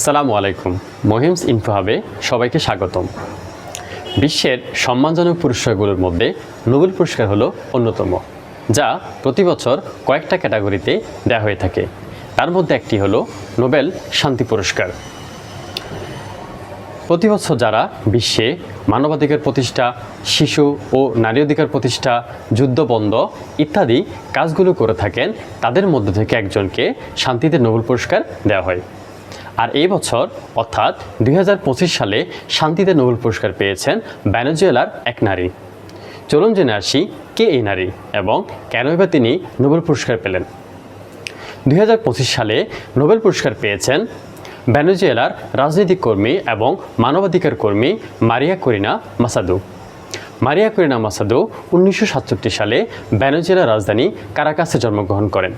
সালামু আলাইকুম। মহিমস ইনফোহাবে সবাইকে স্বাগতম। বিশ্বের সম্মানজনক পুরস্কারগুলোর মধ্যে নোবেল পুরস্কার হলো অন্যতম, যা প্রতি বছর কয়েকটা ক্যাটাগরিতে দেওয়া হয়ে থাকে। তার মধ্যে একটি হলো নোবেল শান্তি পুরস্কার। প্রতি বছর যারা বিশ্বে মানবাধিকার প্রতিষ্ঠা, শিশু ও নারী অধিকার প্রতিষ্ঠা যুদ্ধবন্ধ ইত্যাদি কাজগুলো করে থাকেন, তাদের মধ্যে থেকে একজনকে শান্তিতে নোবেল পুরস্কার দেওয়া হয়। আর এই বছর, অর্থাৎ দুই হাজার পঁচিশ সালে শান্তিতে নোবেল পুরস্কার পেয়েছেন ভেনেজুয়েলার এক নারী। চলুন জেনে আসি কে এই নারী এবং কেনই বা তিনি নোবেল পুরস্কার পেলেন। দুই হাজার পঁচিশ সালে নোবেল পুরস্কার পেয়েছেন ভেনেজুয়েলার রাজনৈতিক কর্মী এবং মানবাধিকার কর্মী মারিয়া করিনা মাসাদু। মারিয়া করিনা মাসাদু উনিশশো সাতষট্টি সালে ভেনেজুয়েলার রাজধানী কারাকাসে জন্মগ্রহণ করেন।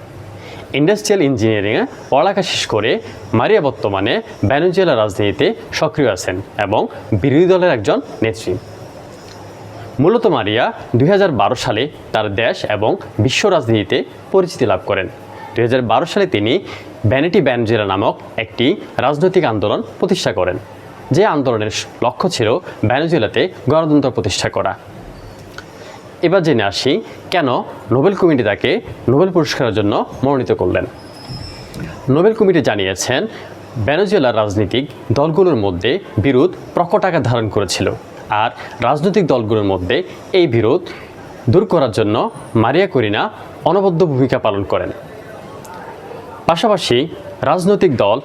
ইন্ডাস্ট্রিয়াল ইঞ্জিনিয়ারিংয়ে পড়ালেখা শেষ করে মারিয়া বর্তমানে ভেনেজুয়েলা রাজনীতিতে সক্রিয় আছেন এবং বিরোধী দলের একজন নেত্রী। মূলত মারিয়া দুই হাজার বারো সালে তার দেশ এবং বিশ্ব রাজনীতিতে পরিচিতি লাভ করেন। দু হাজার বারো সালে তিনি ভ্যানিটি ব্যানজেরা নামক একটি রাজনৈতিক আন্দোলন প্রতিষ্ঠা করেন। যে আন্দোলনের লক্ষ্য ছিল ভ্যানেজুয়েলাতে গণতন্ত্র প্রতিষ্ঠা করা। এবার জেনে আসি কেন নোবেল কমিটি তাকে নোবেল পুরস্কারের জন্য মনোনীত করলেন। নোবেল কমিটি জানিয়েছেন, ভেনেজুয়েলার রাজনৈতিক দলগুলোর মধ্যে বিরোধ প্রকট আকার ধারণ করেছিল আর রাজনৈতিক দলগুলোর মধ্যে এই বিরোধ দূর করার জন্য মারিয়া করিনা অনবদ্য ভূমিকা পালন করেন। পাশাপাশি রাজনৈতিক দল,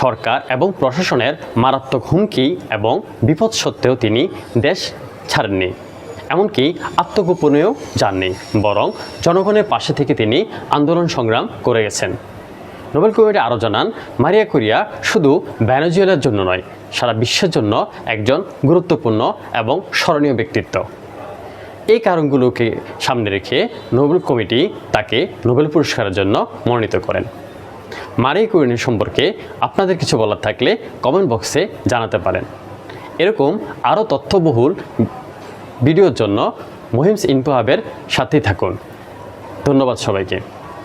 সরকার এবং প্রশাসনের মারাত্মক হুমকি এবং বিপদ সত্ত্বেও তিনি দেশ ছাড়েননি। এমনকি আত্মগোপনেও যাননি, বরং জনগণের পাশে থেকে তিনি আন্দোলন সংগ্রাম করে গেছেন। নোবেল কমিটি আরও জানান, মারিয়া কোরিয়া শুধু ভ্যানেজুয়েলার জন্য নয়, সারা বিশ্বের জন্য একজন গুরুত্বপূর্ণ এবং স্মরণীয় ব্যক্তিত্ব। এই কারণগুলোকে সামনে রেখে নোবেল কমিটি তাকে নোবেল পুরস্কারের জন্য মনোনীত করেন। মারিয়া কুরিনের সম্পর্কে আপনাদের কিছু বলার থাকলে কমেন্ট বক্সে জানাতে পারেন। এরকম আরও তথ্যবহুল ভিডিওর জন্য মহিমস ইনফো হাবের সাথেই থাকুন। ধন্যবাদ সবাইকে।